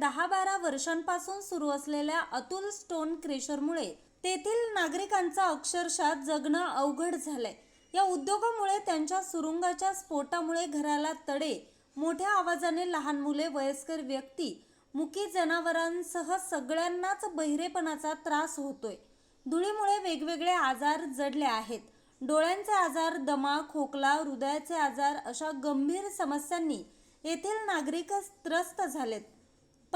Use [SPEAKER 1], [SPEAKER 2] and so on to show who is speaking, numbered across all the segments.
[SPEAKER 1] दहा बारा वर्षांपासून सुरू असलेल्या अतुल स्टोन क्रेशरमुळे तेथील नागरिकांचं अक्षरशः जगणं अवघड झालंय. या उद्योगामुळे त्यांच्या सुरुंगाच्या स्फोटामुळे घराला तडे मोठ्या आवाजाने लहान मुले वयस्कर व्यक्ती मुकी जनावरांसह सगळ्यांनाच बहिरेपणाचा त्रास होतोय. धुळीमुळे वेगवेगळे आजार जडले आहेत. डोळ्यांचे आजार दमा खोकला हृदयाचे आजार अशा गंभीर समस्यांनी येथील नागरिक त्रस्त झालेत.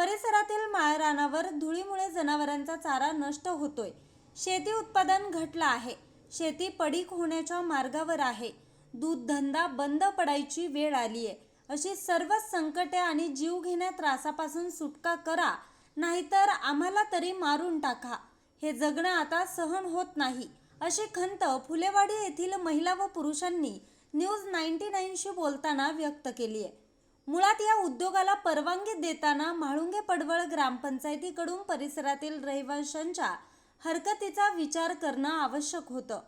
[SPEAKER 1] परिसरातील माळरानावर धुळीमुळे जनावरांचा चारा नष्ट होतोय. शेती उत्पादन घटलं आहे. शेती पडीक होण्याच्या मार्गावर आहे. दूध धंदा बंद पडायची वेळ आली आहे अशी सर्व संकटे आणि जीवघेण्या त्रासापासून सुटका करा नाहीतर आम्हाला तरी मारून टाका. हे जगणं आता सहन होत नाही. अशी खंत फुलेवाडी येथील महिला व पुरुषांनी न्यूज नाईन्टी नाईनशी बोलताना व्यक्त केली आहे मुळात या उद्योगाला परवानगी देताना म्हाळुंगे पडवळ ग्रामपंचायतीकडून परिसरातील रहिवाशांच्या हरकतीचा विचार करणं आवश्यक होतं.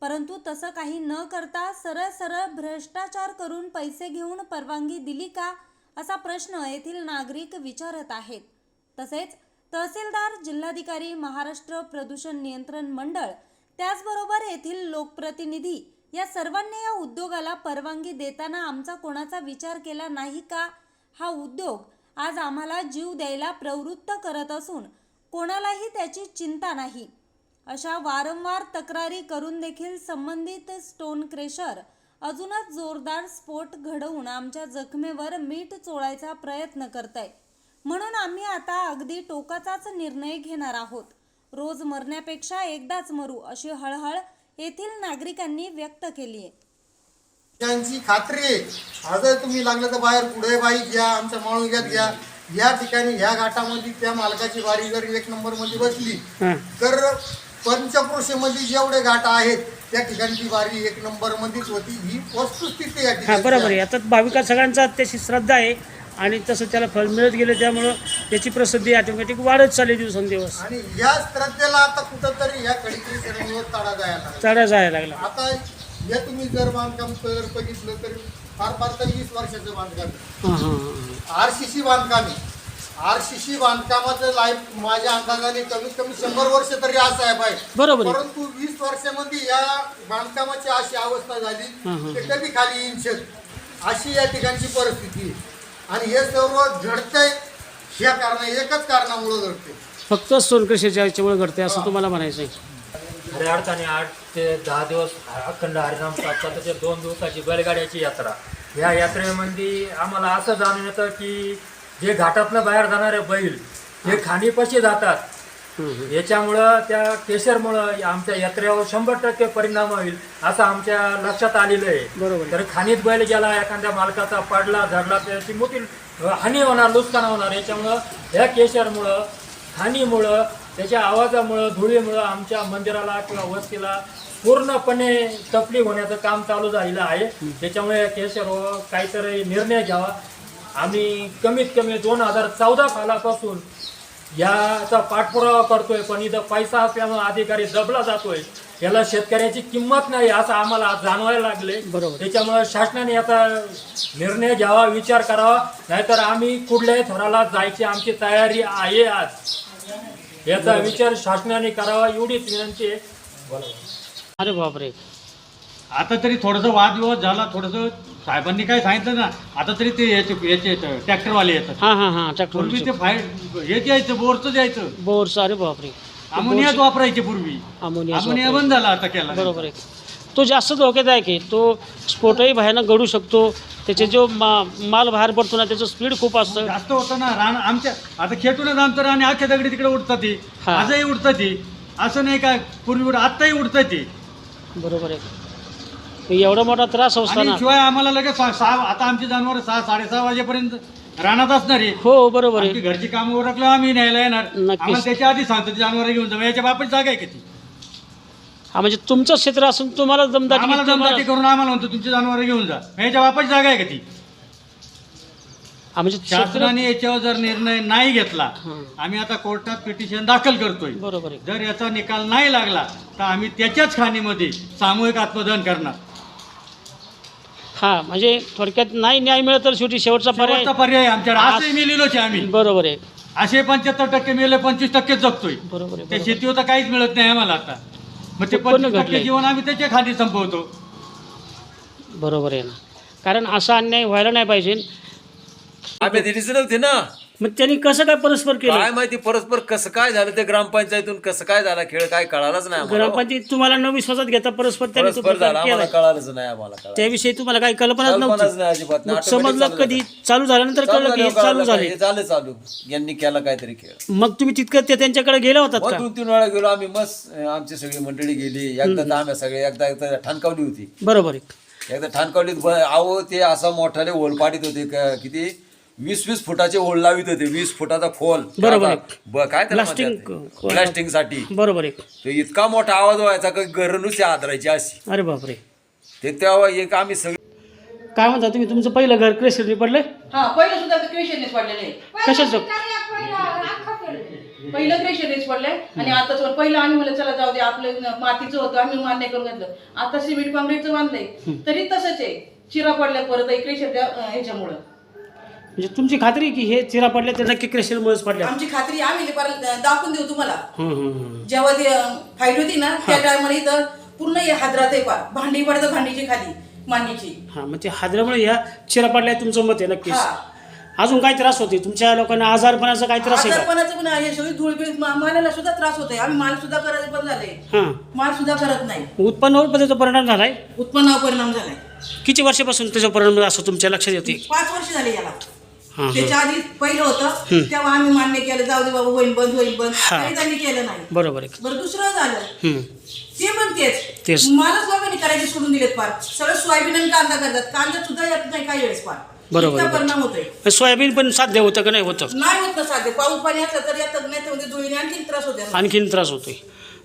[SPEAKER 1] परंतु तसं काही न करता सरळ सरळ भ्रष्टाचार करून पैसे घेऊन परवानगी दिली का असा प्रश्न येथील नागरिक विचारत आहेत. तसेच तहसीलदार जिल्हाधिकारी महाराष्ट्र प्रदूषण नियंत्रण मंडळ त्याचबरोबर येथील लोकप्रतिनिधी या सर्वांनी या उद्योगाला परवानगी देताना आमचा कोणाचा विचार केला नाही का? हा उद्योग आज आम्हाला जीव द्यायला प्रवृत्त करत असून कोणालाही त्याची चिंता नाही. अशा वारंवार तक्रारी करून देखील संबंधित स्टोन क्रेशर अजूनच जोरदार स्फोट घडवून आमच्या जखमेवर मीठ चोळायचा प्रयत्न करताय. म्हणून आम्ही आता अगदी टोकाचाच निर्णय घेणार आहोत. रोज मरण्यापेक्षा एकदाच मरू अशी हळहळ येथील नागरिकांनी व्यक्त केली आहे.
[SPEAKER 2] त्यांची खात्री आहे. आजही तुम्ही लागलं तर बाहेर पुढे बाई घ्या आमच्या माळुंग्यात घ्या. या ठिकाणी ह्या घाटामध्ये त्या मालकाची वारी जर एक नंबरमध्ये बसली तर पंचक्रोशीमध्ये जेवढे घाट आहेत त्या ठिकाणी ती वारी एक नंबर मध्येच होती. ही वस्तुस्थिती
[SPEAKER 3] हा बरोबर आहे. आता भाविका सगळ्यांचा त्याची श्रद्धा आहे. आणि तसं त्याला फळ मिळत गेलं त्यामुळं त्याची प्रसिद्धी ऑटोमॅटिक वाढत चालली दिवसेंदिवस.
[SPEAKER 2] आणि या श्रद्धेला आता कुठंतरी ह्या कडित्री शरणीवर तडा जायला लागला.
[SPEAKER 3] चढा जायला लागला.
[SPEAKER 2] आता हे तुम्ही जर बांधकाम जर बघितलं तर फार फार तर वीस वर्षाचं बांधकाम आहे.
[SPEAKER 3] हां हां हां.
[SPEAKER 2] आर सी सी बांधकाम आहे. आर सी सी बांधकामाचं लाईफ माझ्या अंदाजाने कमीत कमी शंभर वर्ष तरी असं आहे. बाई
[SPEAKER 3] बरोबर आहे.
[SPEAKER 2] परंतु वीस वर्षामध्ये या बांधकामाची अशी अवस्था
[SPEAKER 3] हं,
[SPEAKER 2] झाली
[SPEAKER 3] हं.
[SPEAKER 2] ते कधी खाली शेत. अशी या ठिकाणची परिस्थिती आहे. आणि हे सर्व घडतंय ह्या कारण एकच कारणामुळे घडते
[SPEAKER 3] फक्त सोनकृषीच्या याच्यामुळे घडते असं तुम्हाला म्हणायचं आहे
[SPEAKER 4] खऱ्या अर्थाने आठ ते दहा दिवस अखंड हरिनाम साधतात ते दोन दिवसाची बैलगाड्याची यात्रा या यात्रेमध्ये आम्हाला असं जाणून येतं की जे घाटातनं बाहेर जाणारे बैल हे खाणीपाशी जातात. याच्यामुळं त्या केशरमुळं आमच्या यात्रेवर शंभर टक्के परिणाम होईल असं आमच्या लक्षात आलेलं आहे.
[SPEAKER 3] बरोबर.
[SPEAKER 4] तर खाणीत बैल गेला एखाद्या मालकाचा पडला झडला त्याची मोठी हानी होणार नुकसान होणार. याच्यामुळं ह्या केशरमुळं खाणीमुळं त्याच्या आवाजामुळं धुळीमुळं आमच्या मंदिराला किंवा वस्तीला पूर्णपणे तकलीफ होण्याचं काम चालू झालेलं आहे. त्याच्यामुळे केशर काहीतरी निर्णय घ्यावा. आम्ही कमीत कमी दोन हजार चौदा सालापासून याचा पाठपुरावा करतोय पण इथं पैसा असल्यामुळे अधिकारी दबला जातोय. याला शेतकऱ्याची किंमत नाही असं आम्हाला आज जाणवायला लागले.
[SPEAKER 3] बरोबर.
[SPEAKER 4] त्याच्यामुळे शासनाने याचा निर्णय घ्यावा विचार करावा. नाहीतर आम्ही कुठल्याही थराला जायची आमची तयारी आहे आज. याचा विचार शासनाने करावा एवढीच विनंती आहे.
[SPEAKER 3] अरे बापरे.
[SPEAKER 5] आता तरी थोडंसं वादविवाद झाला थोडंसं साहेबांनी काय सांगितलं ना आता तरी ते याचे याचे येतं ट्रॅक्टरवाले येतात.
[SPEAKER 3] हां हां हां
[SPEAKER 5] पूर्वी ते
[SPEAKER 3] ट्रॅक्टर
[SPEAKER 5] फाय हे यायचं बोरचं यायचं.
[SPEAKER 3] बोरचं अरे बापरे.
[SPEAKER 5] अमोनियाच वापरायचे पूर्वी.
[SPEAKER 3] अमोनिया
[SPEAKER 5] अमोनिया बंद झाला आता केला
[SPEAKER 3] बरोबर आहे. तो जास्त धोकेदायक आहे तो स्फोटही भयानक घडू शकतो. त्याचे जो मा माल बाहेर पडतो ना त्याचं स्पीड खूप असतं.
[SPEAKER 5] जास्त होतं ना रान आमच्या आता खेटूनच आमचं रान आहे, अख्ख्या दगडी तिकडे उडतात ती.
[SPEAKER 3] हा.
[SPEAKER 5] आजही उडतात ती. असं नाही काय पूर्वी उड आत्ताही उडतात ती.
[SPEAKER 3] बरोबर आहे. एवढा मोठा त्रास
[SPEAKER 5] आणि
[SPEAKER 3] असताना
[SPEAKER 5] शिवाय आम्हाला लगेच सहा सहा- आता आमची जनावर सहा साडेसहा वाजेपर्यंत रानात असणार आहे.
[SPEAKER 3] हो बरोबर
[SPEAKER 5] आमची
[SPEAKER 3] आहे
[SPEAKER 5] घरची कामं ओरखलं आम्ही न्यायला येणार.
[SPEAKER 3] नक्कीच.
[SPEAKER 5] आम्हाला त्याच्या आधी सांगतो जनावर घेऊन जा. याच्या बापाची जागा आहे किती
[SPEAKER 3] हा म्हणजे तुमचं क्षेत्र असून तुम्हाला
[SPEAKER 5] आम्हाला
[SPEAKER 3] तुम्हाला-
[SPEAKER 5] दमदाटी करून आम्हाला म्हणतो तुमची जनावर घेऊन जा. याच्या बापाची जागा आहे का ती?
[SPEAKER 3] हा म्हणजे क्षेत्र
[SPEAKER 5] शासनाने याच्यावर जर निर्णय नाही घेतला
[SPEAKER 3] हं.
[SPEAKER 5] आम्ही आता कोर्टात पिटिशन दाखल करतोय.
[SPEAKER 3] बरोबर आहे.
[SPEAKER 5] जर याचा निकाल नाही लागला तर आम्ही त्याच्याच खाणीमध्ये सामूहिक आत्मदहन करणार.
[SPEAKER 3] हा म्हणजे थोडक्यात नाही न्याय मिळत तर शेवटी शेवटचा पर्याय.
[SPEAKER 5] शेवटचा पर्याय आहे आमच्याकडे असंही आहे आम्ही.
[SPEAKER 3] बरोबर आहे.
[SPEAKER 5] असे पंच्याहत्तर टक्के मिळले पंचवीस टक्केच जगतोय.
[SPEAKER 3] बरोबर आहे
[SPEAKER 5] त्या
[SPEAKER 3] बरोबर.
[SPEAKER 5] शेतीवर तर काहीच मिळत नाही आम्हाला आता. मग ते
[SPEAKER 3] उत्पन्न
[SPEAKER 5] पंचवीस टक्के
[SPEAKER 3] घटलंय.
[SPEAKER 5] जीवन आम्ही त्याच्याखाली संपवतो.
[SPEAKER 3] बरोबर आहे ना. कारण असा अन्याय व्हायला नाही पाहिजे.
[SPEAKER 6] आम्ही नव्हती ना.
[SPEAKER 3] मग त्यांनी कसं काय परस्पर
[SPEAKER 6] काय
[SPEAKER 3] केलं
[SPEAKER 6] माहिती परस्पर कसं काय झालं ते ग्रामपंचायतून कसं काय झाला? खेळ काय कळालाच नाही आम्हाला.
[SPEAKER 3] ग्रामपंचायत तुम्हाला न विश्वासात घेता परस्पर त्यांनी तो
[SPEAKER 6] परस्पर झाला
[SPEAKER 3] प्रकार
[SPEAKER 6] आम्हाला
[SPEAKER 3] केलाय.
[SPEAKER 6] कळालंच नाही आम्हाला कळालं.
[SPEAKER 3] त्याविषयी तुम्हाला काही कल्पनाच
[SPEAKER 6] कल्पनाच
[SPEAKER 3] नव्हती
[SPEAKER 6] नाही अजिबात. नाही.
[SPEAKER 3] मग
[SPEAKER 6] Automatic
[SPEAKER 3] समजलं
[SPEAKER 6] चालू
[SPEAKER 3] कधी चालू झाल्यानंतर कळलं की हे
[SPEAKER 6] चालू झालं
[SPEAKER 3] झाले
[SPEAKER 6] हे झालं चालू. यांनी केला काहीतरी खेळ.
[SPEAKER 3] मग तुम्ही तितकं ते त्यांच्याकडे गेला होतात
[SPEAKER 6] मग
[SPEAKER 3] का
[SPEAKER 6] दोन तीन वेळा गेलो आम्ही मस्त अं, आमची सगळी मंडळी गेली. एकदा तर आम्ही सगळे एकदा एकदा ठाणकावली होती.
[SPEAKER 3] बरोबर आहे.
[SPEAKER 6] एकदा ठाणकावलीत ब- अहो ते असं मोठाले ओळ पाडीत होते क- किती? वीस वीस फुटाचे ओळ लावित होते. वीस फुटाचा खोल.
[SPEAKER 3] बरोबर आहे.
[SPEAKER 6] ब- काय
[SPEAKER 3] Blasting-
[SPEAKER 6] ब्लास्टिंगसाठी
[SPEAKER 3] बरोबर आहे
[SPEAKER 6] तो इतका मोठा आवाज व्हायचा की घर नुसती आदरायची अशी.
[SPEAKER 3] अरे बापरे.
[SPEAKER 6] ते तेव्हा एक आम्ही सगळे
[SPEAKER 3] काय म्हणता तुम्ही? तुमचं पहिलं घर क्रेशरनी पडले
[SPEAKER 7] हा पहिलं सुद्धा क्रिशनेच पडलेलं आहे.
[SPEAKER 3] कशाचं?
[SPEAKER 7] पहिलं क्रिशनेच पडलंय. आणि आता थोडं पहिलं आम्ही म्हणलं चला जाऊ दे आपलं न- मातीचं होतं आम्ही मान्य करून घेतलं. आता सिमेंट काँक्रीटचं बांधलंय. तरी तसंच आहे. चिरा पडल्या परत क्रेशरच्या ह्याच्यामुळं.
[SPEAKER 3] म्हणजे तुमची खात्री की हे चिरा पडले ते नक्की क्रेशरमुळेच पडल्या?
[SPEAKER 7] आमची खात्री आम्ही दाखवून देऊ तुम्हाला.
[SPEAKER 3] हम्म, हम्म, हम्म.
[SPEAKER 7] जेव्हा ती फाईट होती ना त्या टायमाला इथं पूर्ण हे हादरात आहे पा भांडी पडतं भांडीची खाली मान्यची
[SPEAKER 3] हा मग ते हादऱ्यामुळे ह्या चिरा पडल्या तुमचं मत आहे नक्कीच.
[SPEAKER 7] हा.
[SPEAKER 3] अजून काय त्रास होते तुमच्या लोकांना आजारपणाचा काय त्रास आहे का?
[SPEAKER 7] आजारपणाचं पण आहे. सगळी मा- मालाला सुद्धा त्रास होतोय. आम्ही माल सुद्धा करायचं पण झालंय
[SPEAKER 3] हा.
[SPEAKER 7] माल सुद्धा करत नाही.
[SPEAKER 3] उत्पन्नावर पण त्याचा परिणाम झालाय?
[SPEAKER 7] उत्पन्नावर परिणाम झालाय.
[SPEAKER 3] किती वर्षापासून त्याचा परिणाम असं तुमच्या लक्षात येते
[SPEAKER 7] पाच वर्ष झाले याला. त्याच्या आधी पहिलं होतं. तेव्हा आम्ही मान्य केलं जाऊ दे बाबा होईल बंद होईल बंद.
[SPEAKER 3] हा.
[SPEAKER 7] तरी त्यांनी केलं नाही.
[SPEAKER 3] बरोबर आहे.
[SPEAKER 7] बरं दुसरं झालं. ते पण
[SPEAKER 3] तेच.
[SPEAKER 7] तेच. मालच करायचे सोडून दिलेत फार. सगळं सोयाबीन आणि कांदा करतात. कांद्यात सुद्धा येत नाही काही वेळेस फार.
[SPEAKER 3] बरोबर.
[SPEAKER 7] परिणाम होतोय.
[SPEAKER 3] सोयाबीन पण साध्य होतं का नाही होतं?
[SPEAKER 7] नाही होत ना साधे पाऊस पाणी असलं तर येतात नाही तर म्हणजे धुळीने आणखी त्रास होते
[SPEAKER 3] आणखीन त्रास होतोय.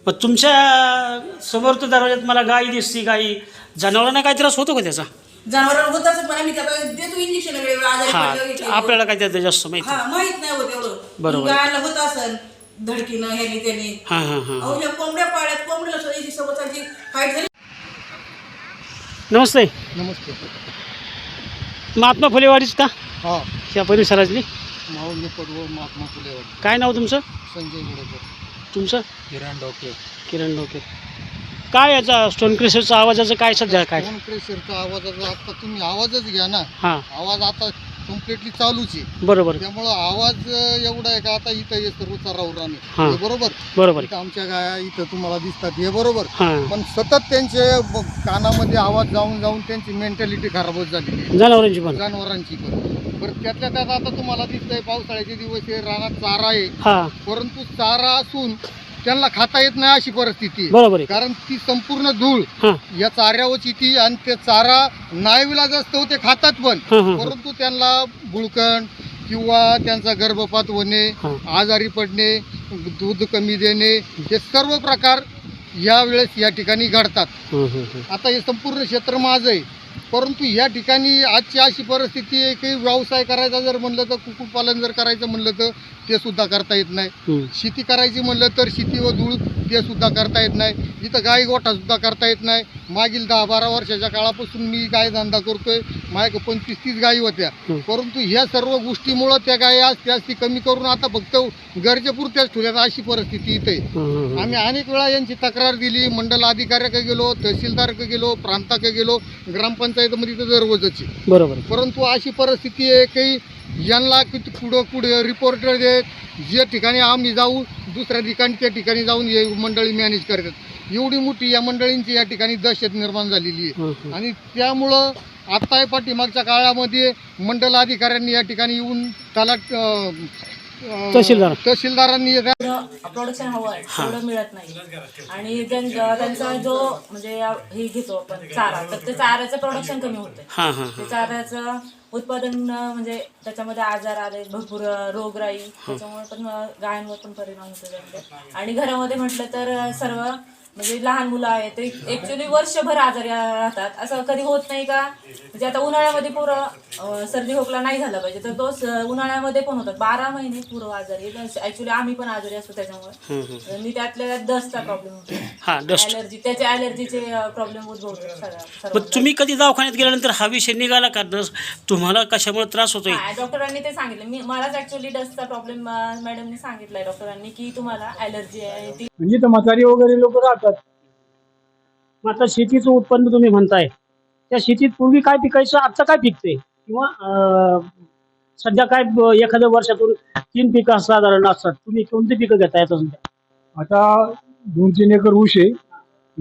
[SPEAKER 3] मग तुमच्यासमोर तर दरवाज्यात मला गाई दिसती गाई. जनावरांना काय त्रास होतो का त्याचा?
[SPEAKER 7] जनावरांना होत असं पण आम्ही त्याला देतो इंजेक्शन वेगवेगळं आजारी
[SPEAKER 3] हा
[SPEAKER 7] पडल्यावर घेतले.
[SPEAKER 3] आपल्याला काय त्याचं जास्त माहिती
[SPEAKER 7] हा माहीत नाही होत एवढं
[SPEAKER 3] बरोबर.
[SPEAKER 7] गायला होत असन धडकीनं ह्यानी त्यानी.
[SPEAKER 3] हां हां हां
[SPEAKER 7] अहो ह्या कोंबड्या पाळ्यात सोबताची फाईट झाली.
[SPEAKER 3] नमस्ते.
[SPEAKER 2] नमस्ते.
[SPEAKER 3] महात्मा फुलेवाडीच का?
[SPEAKER 2] हा.
[SPEAKER 3] या परिसरातली?
[SPEAKER 2] माऊली पडवळ महात्मा फुलेवाडी.
[SPEAKER 3] काय नाव तुमचं?
[SPEAKER 2] संजय गुडेकर.
[SPEAKER 3] तुमचं?
[SPEAKER 2] किरण डोके.
[SPEAKER 3] किरण डोके. काय याचा स्टोन क्रेशरचा आवाजाचं काय सध्या काय?
[SPEAKER 2] फोन प्रेशरचा आवाजाचा आता तुम्ही आवाजच घ्या ना.
[SPEAKER 3] हां.
[SPEAKER 2] आवाज आता कम्प्लिटली चालूच आहे.
[SPEAKER 3] बरोबर.
[SPEAKER 2] त्यामुळं आवाज अं, एवढा आहे का आता इथं हे सर्व चरावराने
[SPEAKER 3] हा.
[SPEAKER 2] हे बरोबर?
[SPEAKER 3] बरोबर.
[SPEAKER 2] इथं आमच्या गाया इथं तुम्हाला दिसतात. हे बरोबर?
[SPEAKER 3] हां.
[SPEAKER 2] पण सतत त्यांचे ब- कानामध्ये आवाज जाऊन जाऊन त्यांची मेंटॅलिटी खराब होत झालेली आहे
[SPEAKER 3] जनावरांची पण.
[SPEAKER 2] जनावरांची पण. बरं त्यातल्या त्यात आता तुम्हाला दिसतंय पावसाळ्याचे दिवस आहे रानात चारा आहे.
[SPEAKER 3] हां.
[SPEAKER 2] परंतु चारा असून त्यांना खाता येत नाही अशी परिस्थिती आहे.
[SPEAKER 3] बरोबर आहे
[SPEAKER 2] कारण ती संपूर्ण धूळ
[SPEAKER 3] हां
[SPEAKER 2] या चाऱ्यावरच येते आणि ते चारा नाईविलाज असतो ते खातात पण
[SPEAKER 3] हं, हं, हं.
[SPEAKER 2] परंतु त्यांना बुळकण किंवा त्यांचा गर्भपात होणे
[SPEAKER 3] हं.
[SPEAKER 2] आजारी पडणे दूध कमी देणे हे सर्व प्रकार या वेळेस या ठिकाणी घडतात
[SPEAKER 3] हं, हं, हं.
[SPEAKER 2] आता हे संपूर्ण क्षेत्र माझं आहे परंतु या ठिकाणी आजची अशी परिस्थिती आहे की व्यवसाय करायचा जर म्हणलं तर कुक्कुटपालन जर करायचं म्हणलं तर ते सुद्धा करता येत नाही. शेती करायची म्हणलं तर शेती व धूळ ते सुद्धा करता येत नाही. इथं गाई गोठा सुद्धा करता येत नाही. मागील दहा बारा वर्षाच्या काळापासून मी गाय धंदा करतोय. माझ्या पंचवीस तीस गायी होत्या. परंतु ह्या सर्व गोष्टीमुळं त्या गायी आज त्याच ती कमी करून आता फक्त गरजेपुरत्याच ठेवल्यात अशी परिस्थिती इथे आहे. आम्ही अनेक वेळा यांची तक्रार दिली. मंडल अधिकाऱ्याकडे गेलो तहसीलदारकडे गेलो प्रांताकडे गेलो ग्रामपंचायतीमध्ये तर दररोजच आहे.
[SPEAKER 3] बरोबर.
[SPEAKER 2] परंतु अशी परिस्थिती आहे की यांना किती पुढं पुढे रिपोर्टर देत जे ठिकाणी आम्ही जाऊ दुसऱ्या ठिकाणी त्या ठिकाणी जाऊन हे मंडळी मॅनेज करतात एवढी मोठी या मंडळींची या ठिकाणी दहशत निर्माण झालेली आहे
[SPEAKER 3] हं, हं.
[SPEAKER 2] आणि त्यामुळं आता पाठीमागच्या काळामध्ये मंडल अधिकाऱ्यांनी या ठिकाणी येऊन त्याला अं,
[SPEAKER 3] तहसीलदार.
[SPEAKER 2] तहसीलदारांनी
[SPEAKER 8] प्रोडक्शन हवं आहे तेवढं मिळत नाही. आणि त्यां- त्यांचा जो म्हणजे हे घेतो आपण चारा तर ते चाऱ्याचं प्रोडक्शन कमी होतं
[SPEAKER 3] हां हां
[SPEAKER 8] ते चाऱ्याचं उत्पादन अं, म्हणजे त्याच्यामध्ये आजार आले भरपूर अं, रोगराई त्याच्यामुळे पण अं, गायांवर पण परिणाम होतो त्यांचे आणि घरामध्ये म्हटलं तर अं, सर्व म्हणजे लहान मुलं आहेत ते ऍक्च्युली वर्षभर आजारी राहतात. असं कधी होत नाही का? म्हणजे आता उन्हाळ्यामध्ये पुरं सर्दी खोकला नाही झाला पाहिजे तर तो उन्हाळ्यामध्ये पण होतात. बारा महिने पुरं आजारी ऍक्च्युली आम्ही पण आजारी असतो त्याच्यामुळे. आणि त्यातल्या त्यात डस्टचा प्रॉब्लेम होतो.
[SPEAKER 3] हां डस्ट
[SPEAKER 8] ऍलर्जी त्याच्या ऍलर्जीचे प्रॉब्लेम सर्वांना.
[SPEAKER 3] तुम्ही कधी दवाखान्यात गेल्यानंतर हा विषय निघाला का? तुम्हाला कशामुळे त्रास होतोय?
[SPEAKER 8] हा, डॉक्टरांनी ते सांगितलं. मी मलाच ऍक्च्युली डस्टचा प्रॉब्लेम मॅडमनी सांगितलाय डॉक्टरांनी की तुम्हाला ऍलर्जी आहे ती
[SPEAKER 9] म्हणजे तर म्हातारी वगैरे लोक राहतात.
[SPEAKER 3] मग आता शेतीचं उत्पन्न तुम्ही म्हणताय. त्या शेतीत पूर्वी काय पिकायचं आता काय पिकते किंवा सध्या काय एखाद्या वर्षातून तीन पिकं साधारण असतात. तुम्ही कोणती पिकं घेताय सध्या?
[SPEAKER 9] आता दोन तीन एकर ऊस आहे.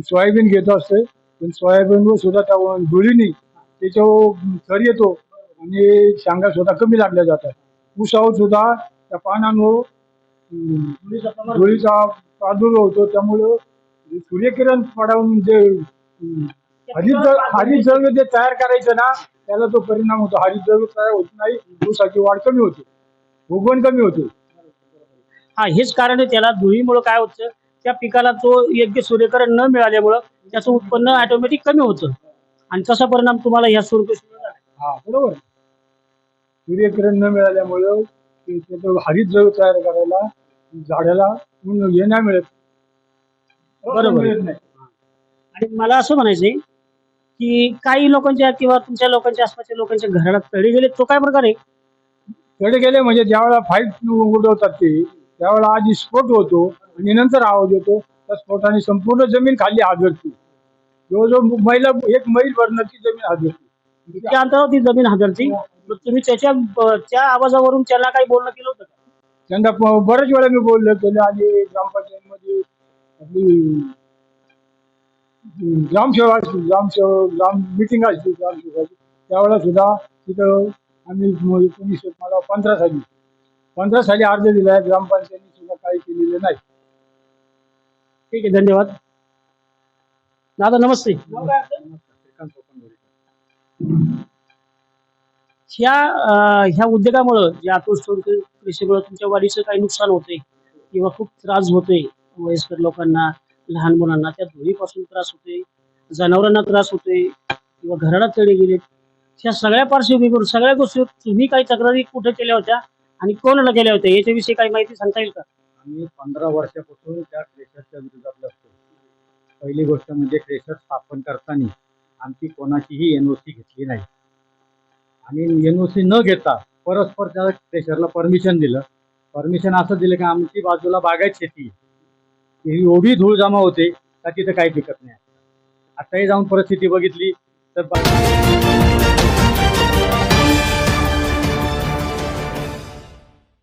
[SPEAKER 9] सोयाबीन घेत असते पण सोयाबीनवर सुद्धा त्या धुळीनी त्याच्यावर थर येतो आणि शांगा सुद्धा कमी लागल्या जातात. ऊसावर सुद्धा त्या पानांवर धुळीचा प्रादुर्भाव होतो. त्यामुळं सूर्यकिरण पडावून जे हरित जळ हरित जळ जे तयार करायचं ना त्याला तो परिणाम होतो. हरित जळ तयार होत नाही ऊसाची वाढ कमी होते. उगवण कमी होते.
[SPEAKER 3] हा हेच कारण आहे त्याला. धुळीमुळं काय होतं त्या पिकाला तो योग्य सूर्यकरण न मिळाल्यामुळं त्याचं उत्पन्न ऑटोमॅटिक कमी होतं. आणि तसा परिणाम तुम्हाला ह्या सूर्यकृष्ण
[SPEAKER 9] हा बरोबर. सूर्यकिरण न मिळाल्यामुळं त्याचं हरित जळ तयार करायला झाडाला हे नाही मिळत.
[SPEAKER 3] बरोबर.
[SPEAKER 9] मिळत नाही.
[SPEAKER 3] आणि मला असं म्हणायचंय की काही लोकांच्या किंवा तुमच्या लोकांच्या आसपासच्या लोकांच्या घराला तडे गेले तो काय प्रकार आहे?
[SPEAKER 9] कडे गेले म्हणजे ज्यावेळेला फाईट उडवतात ते त्यावेळेला आधी स्फोट होतो आणि नंतर आवाज येतो. त्या स्फोटाने संपूर्ण जमीन खाली हादरते. जवळजवळ महिला एक मैल भरण्याची जमीन हादरते.
[SPEAKER 3] त्या अंतरावर ती जमीन हादरती. मग तुम्ही त्याच्या त्या आवाजावरून त्याला काही बोलणं केलं होतं का?
[SPEAKER 9] त्यांना प- बऱ्याच वेळा मी बोललो केलं आणि ग्रामपंचायतमध्ये आपली ग्रामसेवा असली ग्रामसेवा ग्राम मिटिंग असली ग्रामसेवाची त्यावेळेला सुद्धा तिथं आम्ही म- मला पंधरा साली पंधरा साली अर्ज दिला आहे ग्रामपंचायतीने सुद्धा काही केलेलं नाही.
[SPEAKER 3] ठीक आहे धन्यवाद. दादा नमस्ते. ह्या ह्या उद्योगामुळं जे आतोष कृषीमुळे तुमच्या वाढीचं काही नुकसान होतंय किंवा खूप त्रास होतोय वयस्कर लोकांना लहान मुलांना त्या धुळीपासून त्रास होतोय जनावरांना त्रास होतोय किंवा घराला तळे गेले ह्या सगळ्या पार्श्वभूमीवर सगळ्या गोष्टी तुम्ही काही तक्रारी कुठे केल्या होत्या आणि कोणाला केल्या होत्या? याच्याविषयी काही माहिती सांगता येईल का?
[SPEAKER 5] आम्ही पंधरा वर्षापासून त्या क्रेशरच्या विरोधात असतो पहिली गोष्ट म्हणजे क्रेशर स्थापन करताना आमची कोणाचीही एन ओ सी घेतली नाही. आणि एन ओ सी न घेता परस्पर त्या क्रेशरला परमिशन दिलं. परमिशन असं दिलं की आमची बाजूला बागायत शेती आहे. ही एवढी धूळ जमा होते का तिथं काही पिकत नाही. आताही जाऊन परिस्थिती बघितली तर बा-